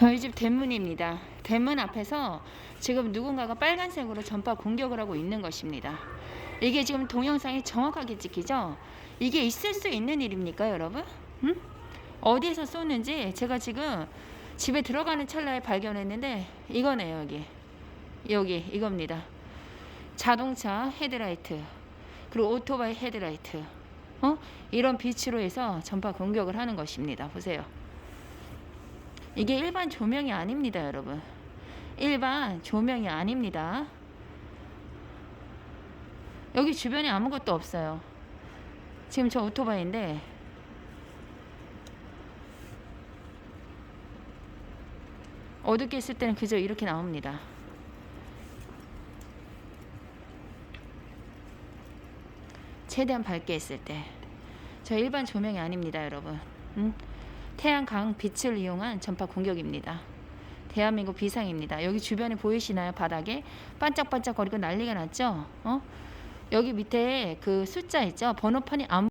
저희 집 대문입니다. 대문 앞에서 지금 누군가가 빨간색으로 전파 공격을 하고 있는 것입니다. 이게 지금 동영상이 정확하게 찍히죠? 이게 있을 수 있는 일입니까, 여러분? 응? 어디에서 쏘는지 제가 지금 집에 들어가는 찰나에 발견했는데 이거네요, 여기. 여기 이겁니다. 자동차 헤드라이트 그리고 오토바이 헤드라이트 어? 이런 빛으로 해서 전파 공격을 하는 것입니다. 보세요. 이게 일반 조명이 아닙니다, 여러분. 일반 조명이 아닙니다. 여기 주변에 아무것도 없어요. 지금 저 오토바이인데 어둡게 했을 때는 그저 이렇게 나옵니다. 최대한 밝게 했을 때. 저 일반 조명이 아닙니다, 여러분. 응? 태양광 빛을 이용한 전파 공격입니다. 대한민국 비상입니다. 여기 주변에 보이시나요? 바닥에 반짝반짝거리고 난리가 났죠? 어? 여기 밑에 그 숫자 있죠? 번호판이 안